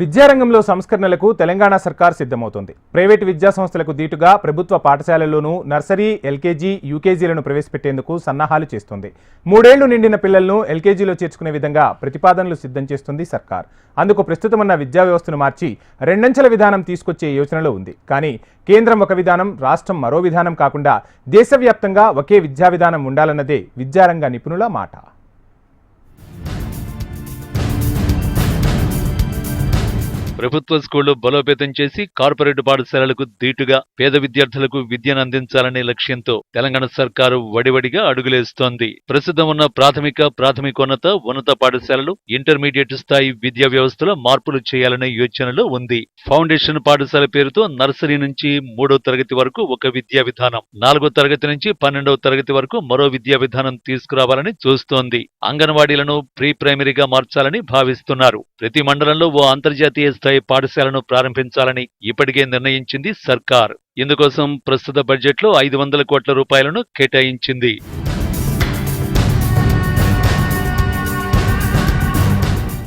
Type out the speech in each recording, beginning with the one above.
విద్యారంగంలో సంస్కరణలకు తెలంగాణ సర్కార్ సిద్ధమవుతోంది. ప్రైవేటు విద్యా సంస్థలకు దీటుగా ప్రభుత్వ పాఠశాలల్లోనూ నర్సరీ ఎల్కేజీ యూకేజీలను ప్రవేశపెట్టేందుకు సన్నాహాలు చేస్తోంది. మూడేళ్ళు నిండిన పిల్లలను ఎల్కేజీలో చేర్చుకునే విధంగా ప్రతిపాదనలు సిద్ధం చేస్తుంది సర్కార్. అందుకు ప్రస్తుతమున్న విద్యా వ్యవస్థను మార్చి రెండంచెల విధానం తీసుకొచ్చే యోచనలో ఉంది. కానీ కేంద్రం ఒక విధానం రాష్ట్రం మరో విధానం కాకుండా దేశవ్యాప్తంగా ఒకే విద్యా విధానం ఉండాలన్నదే విద్యారంగ నిపుణుల మాట. ప్రభుత్వ స్కూళ్ళు బలోపేతం చేసి కార్పొరేట్ పాఠశాలలకు దీటుగా పేద విద్యార్థులకు విద్యను అందించాలనే లక్ష్యంతో తెలంగాణ సర్కారు వడివడిగా అడుగులేస్తోంది. ప్రస్తుతం ఉన్న ప్రాథమిక ప్రాథమికోన్నత ఉన్నత పాఠశాలలు ఇంటర్మీడియట్ స్థాయి విద్యా వ్యవస్థలో మార్పులు చేయాలనే యోచనలో ఉంది. ఫౌండేషన్ పాఠశాల పేరుతో నర్సరీ నుంచి మూడో తరగతి వరకు ఒక విద్యా విధానం నాలుగో తరగతి నుంచి పన్నెండవ తరగతి వరకు మరో విద్యా విధానం తీసుకురావాలని చూస్తోంది. అంగన్వాడీలను ప్రీ ప్రైమరీగా మార్చాలని భావిస్తున్నారు. ప్రతి మండలంలో ఓ అంతర్జాతీయ స్థాయి పాఠశాలను ప్రారంభించాలని ఇప్పటికే నిర్ణయించింది సర్కార్. ఇందుకోసం ప్రస్తుత బడ్జెట్లో ఐదు వందల కోట్ల రూపాయలను కేటాయించింది.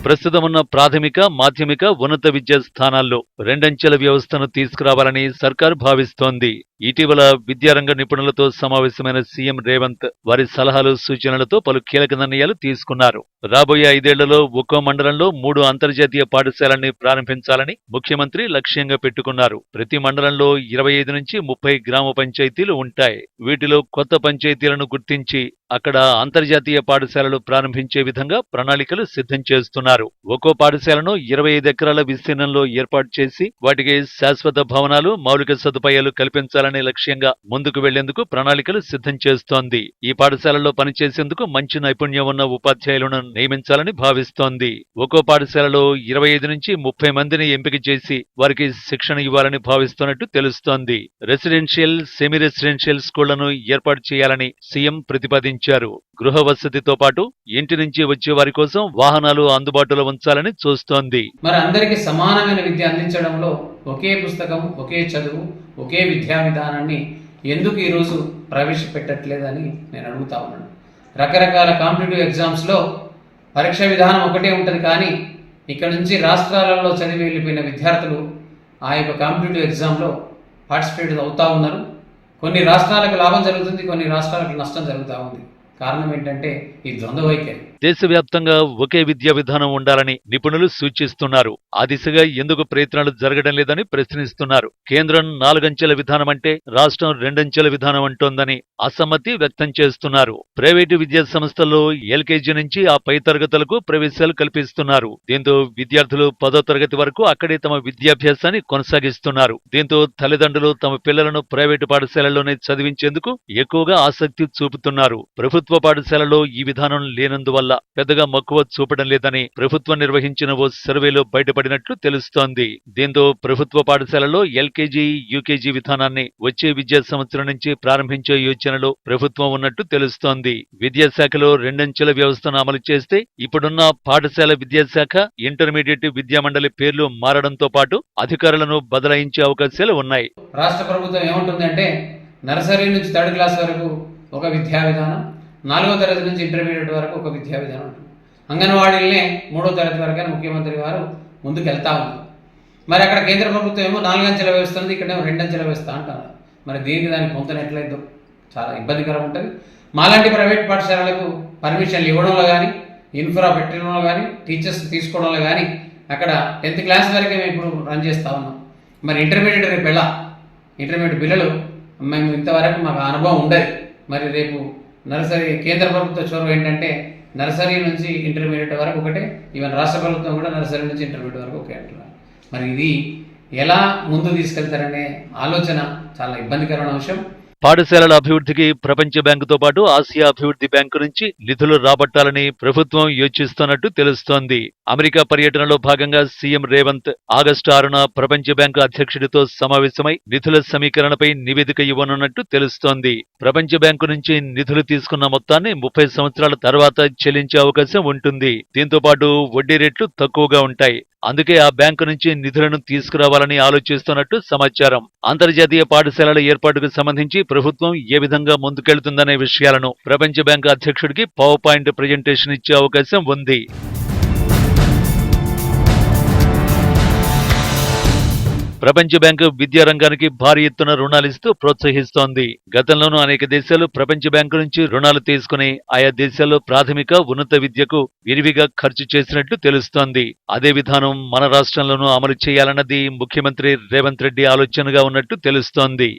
ప్రస్తుతం ఉన్న ప్రాథమిక మాధ్యమిక ఉన్నత విద్యా స్థానాల్లో రెండంచెల వ్యవస్థను తీసుకురావాలని సర్కార్ భావిస్తోంది. ఇటీవల విద్యారంగ నిపుణులతో సమావేశమైన సీఎం రేవంత్ వారి సలహాలు సూచనలతో పలు కీలక నిర్ణయాలు తీసుకున్నారు. రాబోయే ఐదేళ్ళలో ఒక్కో మండలంలో మూడు అంతర్జాతీయ పాఠశాలని ప్రారంభించాలని ముఖ్యమంత్రి లక్ష్యంగా పెట్టుకున్నారు. ప్రతి మండలంలో ఇరవై ఐదు నుంచి ముప్పై గ్రామ పంచాయతీలు ఉంటాయి. వీటిలో కొత్త పంచాయతీలను గుర్తించి అక్కడ అంతర్జాతీయ పాఠశాలలు ప్రారంభించే విధంగా ప్రణాళికలు సిద్ధం చేస్తున్నారు. ఒక్కో పాఠశాలను ఇరవై ఐదు ఎకరాల విస్తీర్ణంలో ఏర్పాటు చేసి వాటికి శాశ్వత భవనాలు మౌలిక సదుపాయాలు కల్పించాలనే లక్ష్యంగా ముందుకు వెళ్ళేందుకు ప్రణాళికలు సిద్ధం చేస్తోంది. ఈ పాఠశాలలో పనిచేసేందుకు మంచి నైపుణ్యం ఉన్న ఉపాధ్యాయులను నియమించాలని భావిస్తోంది. ఒక్కో పాఠశాలలో ఇరవై ఐదు నుంచి ముప్పై మందిని ఎంపిక చేసి వారికి శిక్షణ ఇవ్వాలని భావిస్తున్నట్టు తెలుస్తోంది. రెసిడెన్షియల్ సెమీ రెసిడెన్షియల్ స్కూళ్ళను ఏర్పాటు చేయాలని సీఎం ప్రతిపాదించారు. గృహ వసతితో పాటు ఇంటి నుంచి వచ్చే వారి కోసం వాహనాలు అందుబాటులో ఉంచాలని చూస్తోంది. మరి అందరికీ సమానమైన విద్య అందించడంలో ఒకే పుస్తకం ఒకే చదువు ఒకే విద్యా విధానాన్ని ఎందుకు ఈరోజు ప్రవేశపెట్టట్లేదని నేను అడుగుతా ఉన్నాను. రకరకాల కాంపిటేటివ్ ఎగ్జామ్స్లో పరీక్ష విధానం ఒకటే ఉంటుంది కానీ ఇక్కడ నుంచి రాష్ట్రాలలో చదివి వెళ్ళిపోయిన విద్యార్థులు ఆ యొక్క కాంపిటేటివ్ ఎగ్జామ్లో పార్టిసిపేట్ అవుతూ ఉన్నారు. కొన్ని రాష్ట్రాలకు లాభం జరుగుతుంది కొన్ని రాష్ట్రాలకు నష్టం జరుగుతూ ఉంది. కారణం ఏంటంటే ఈ ద్వంద్వ వైఖరి. దేశవ్యాప్తంగా ఒకే విద్యా విధానం ఉండాలని నిపుణులు సూచిస్తున్నారు. ఆ దిశగా ఎందుకు ప్రయత్నాలు జరగడం లేదని ప్రశ్నిస్తున్నారు. కేంద్రం నాలుగంచెల విధానం అంటే రాష్ట్రం రెండంచెల విధానం అంటోందని అసమ్మతి వ్యక్తం చేస్తున్నారు. ప్రైవేటు విద్యా సంస్థల్లో ఎల్కేజీ నుంచి ఆ పై తరగతులకు ప్రవేశాలు కల్పిస్తున్నారు. దీంతో విద్యార్థులు పదో తరగతి వరకు అక్కడే తమ విద్యాభ్యాసాన్ని కొనసాగిస్తున్నారు. దీంతో తల్లిదండ్రులు తమ పిల్లలను ప్రైవేటు పాఠశాలల్లోనే చదివించేందుకు ఎక్కువగా ఆసక్తి చూపుతున్నారు. ప్రభుత్వ పాఠశాలలో ఈ విధానం లేనందువల్ల పెద్దగా మక్కువ చూపడం లేదని ప్రభుత్వం నిర్వహించిన ఓ సర్వేలో బయటపడినట్లు తెలుస్తోంది. దీంతో ప్రభుత్వ పాఠశాలలో ఎల్కేజీ యూకేజీ విధానాన్ని వచ్చే విద్యా సంవత్సరం నుంచి ప్రారంభించే యోచనలో ప్రభుత్వం ఉన్నట్టు తెలుస్తోంది. విద్యాశాఖలో రెండంచెల వ్యవస్థను అమలు చేస్తే ఇప్పుడున్న పాఠశాల విద్యాశాఖ ఇంటర్మీడియట్ విద్యామండలి పేర్లు మారడంతో పాటు అధికారులను బదలాయించే అవకాశాలు ఉన్నాయి. రాష్ట్ర ప్రభుత్వం ఏమంటుందంటే నర్సరీ నుంచి థర్డ్ క్లాస్ వరకు ఒక విద్యా విధానం నాలుగో తరగతి నుంచి ఇంటర్మీడియట్ వరకు ఒక విద్యా విధానం ఉంటుంది. అంగన్వాడీలనే మూడో తరగతి వరకైనా ముఖ్యమంత్రి గారు ముందుకు వెళ్తా ఉన్నారు. మరి అక్కడ కేంద్ర ప్రభుత్వం ఏమో నాలుగంచెల వ్యవస్థ ఉంది ఇక్కడ రెండంచెల వ్యవస్థ అంటారు. మరి దీనికి దానికి పొందనట్లయిద్దో చాలా ఇబ్బందికరం ఉంటుంది. మాలాంటి ప్రైవేట్ పాఠశాలలకు పర్మిషన్లు ఇవ్వడంలో కానీ ఇన్ఫ్రా పెట్టడంలో కానీ టీచర్స్ తీసుకోవడంలో కానీ అక్కడ టెన్త్ క్లాస్ వరకే మేము ఇప్పుడు రన్ చేస్తా ఉన్నాం. మరి ఇంటర్మీడియట్ రేపు ఇంటర్మీడియట్ పిల్లలు మేము ఇంతవరకు మాకు అనుభవం ఉండదు. మరి రేపు నర్సరీ కేంద్ర ప్రభుత్వ చొరవ ఏంటంటే నర్సరీ నుంచి ఇంటర్మీడియట్ వరకు ఒకటే. ఈవెన్ రాష్ట్ర ప్రభుత్వం కూడా నర్సరీ నుంచి ఇంటర్మీడియట్ వరకు ఒకే అంటున్నారు. మరి ఇది ఎలా ముందు తీసుకెళ్తారనే ఆలోచన చాలా ఇబ్బందికరమైన అంశం పాఠశాలల అభివృద్ధికి ప్రపంచ బ్యాంకుతో పాటు ఆసియా అభివృద్ధి బ్యాంకు నుంచి నిధులు రాబట్టాలని ప్రభుత్వం యోచిస్తున్నట్టు తెలుస్తోంది. అమెరికా పర్యటనలో భాగంగా సీఎం రేవంత్ ఆగస్టు ఆరున ప్రపంచ బ్యాంకు అధ్యక్షుడితో సమావేశమై నిధుల సమీకరణపై నివేదిక ఇవ్వనున్నట్టు తెలుస్తోంది. ప్రపంచ బ్యాంకు నుంచి నిధులు తీసుకున్న మొత్తాన్ని ముప్పై సంవత్సరాల తర్వాత చెల్లించే అవకాశం ఉంటుంది. దీంతో పాటు వడ్డీ రేట్లు తక్కువగా ఉంటాయి. అందుకే ఆ బ్యాంకు నుంచి నిధులను తీసుకురావాలని ఆలోచిస్తున్నట్టు సమాచారం. అంతర్జాతీయ పాఠశాలల ఏర్పాటుకు సంబంధించి ప్రభుత్వం ఏ విధంగా ముందుకెళ్తుందనే విషయాలను ప్రపంచ బ్యాంకు అధ్యక్షుడికి పవర్ పాయింట్ ప్రజెంటేషన్ ఇచ్చే అవకాశం ఉంది. ప్రపంచ బ్యాంకు విద్యా రంగానికి భారీ ఎత్తున రుణాలు ఇస్తూ ప్రోత్సహిస్తోంది. గతంలోనూ అనేక దేశాలు ప్రపంచ బ్యాంకు నుంచి రుణాలు తీసుకుని ఆయా దేశాల్లో ప్రాథమిక ఉన్నత విద్యకు విరివిగా ఖర్చు చేసినట్లు తెలుస్తోంది. అదే విధానం మన రాష్ట్రంలోనూ అమలు చేయాలన్నది ముఖ్యమంత్రి రేవంత్ రెడ్డి ఆలోచనగా ఉన్నట్టు తెలుస్తోంది.